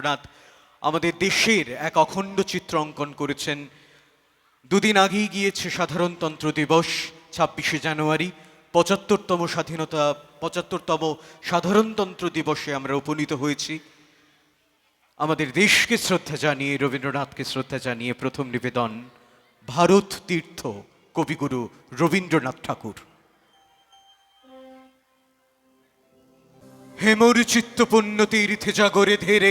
রবীন্দ্রনাথ আমাদের দেশের এক অখণ্ড চিত্র অঙ্কন করেছেন। দুদিন আগেই গিয়েছে সাধারণতন্ত্র দিবস, ছাব্বিশে জানুয়ারি, পঁচাত্তরতম স্বাধীনতা, পঁচাত্তরতম সাধারণতন্ত্র দিবসে আমরা উপনীত হয়েছি। আমাদের দেশকে শ্রদ্ধা জানিয়ে, রবীন্দ্রনাথকে শ্রদ্ধা জানিয়ে প্রথম নিবেদন, ভারত তীর্থ কবিগুরু রবীন্দ্রনাথ ঠাকুর। হেমর চিত্তপূর্ণ তীর্থে জাগরে ধেরে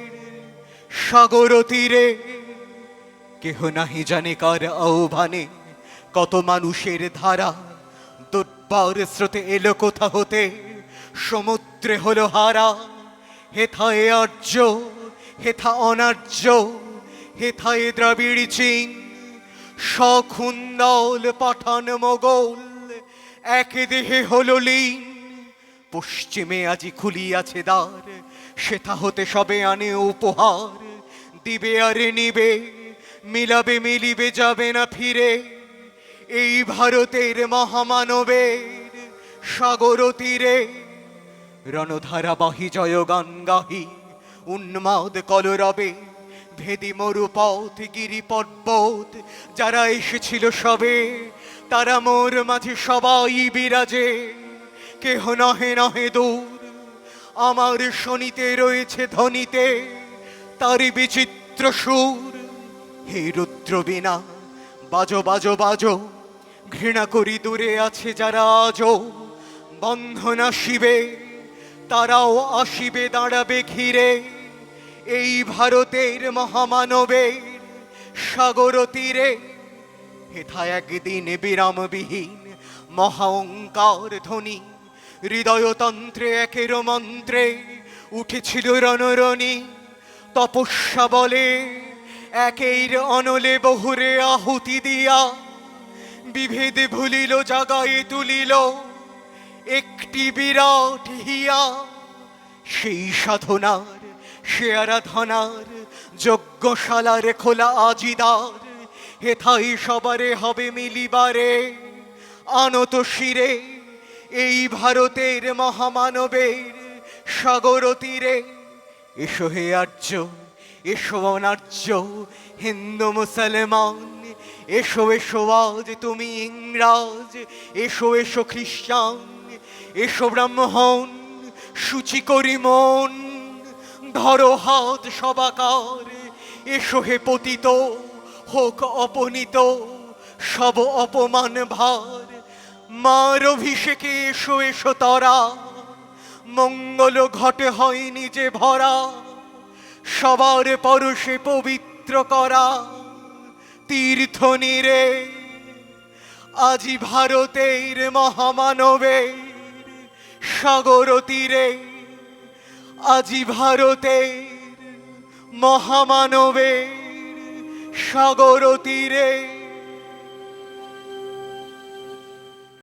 সাগর তীরে। কেহ নাহি জানে কার আহ্বানে। কত মানুষের ধারা। দুর্বার স্রোতে এলো কোথা হতে। সমুদ্রে হলো হারা। হেথায় আর্য। হেথা অনার্য। হেথায় দ্রাবিড় চীন। সখুন্দল পাঠান মোগল। এক দেহে হলো লীন। পশ্চিমে আজি খুলিয়াছে দ্বার, সেথা হতে সবে আনে উপহার। দিবে আরে নিবে, মিলাবে মিলিবে যাবে না ফিরে। এই ভারতের মহামানবের সাগর তীরে রণধারাবাহী জয়গান গাহি উন্মাদ কলরবে, ভেদি মরুপথ, গিরি পর্বত। যারা এসেছিল সবে, তারা মোর মাঝে সবাই বিরাজে। কেহ নহে নহে দূর। আমার শনিতে রয়েছে ধ্বনিতে তারই বিচিত্র সুর। হে রুদ্র বিনা বাজো বাজো বাজো, ঘৃণা করি দূরে আছে যারা আজও বন্ধন আসিবে তারাও আসিবে, দাঁড়াবে ঘিরে। এই ভারতের মহামানবের সাগর তীরে। হেথা একদিন বিরামবিহীন মহাঙ্কার ধ্বনি হৃদয়তন্ত্রে একের মন্ত্রে উঠেছিল রণরণী, তপস্যা বলে, একের অনলে বহুরে আহুতি দিয়া, বিভেদ ভুলিল, জাগায় তুলিল, একটি বিরাট হিয়া। সেই সাধনার, সে আরাধনার, যজ্ঞশালার খোলা আজিদার হেথাই সবারে হবে মিলিবারে, আনত শিরে এই ভারতের মহামানবের সাগর তীরে এসো হে আর্য, এসো অনার্য, হিন্দু, মুসলমান, এসো এসো আজ তুমি ইংরাজ, এসো এসো খ্রিস্টান, এসো ব্রাহ্মণ, সূচি করি মন, ধরো হাত সবাকার, এসো হে পতিত, হোক অপনীত, সব অপমান ভার। মার অভিষেকে এসো এসো তরা। মঙ্গল ঘটে হয় নিজে ভরা। সবার পরশে পবিত্র করা। তীর্থ নিরে, আজি ভারতের মহামানবের সাগর তীরে, আজি ভারতের মহামানবের সাগর তীরে।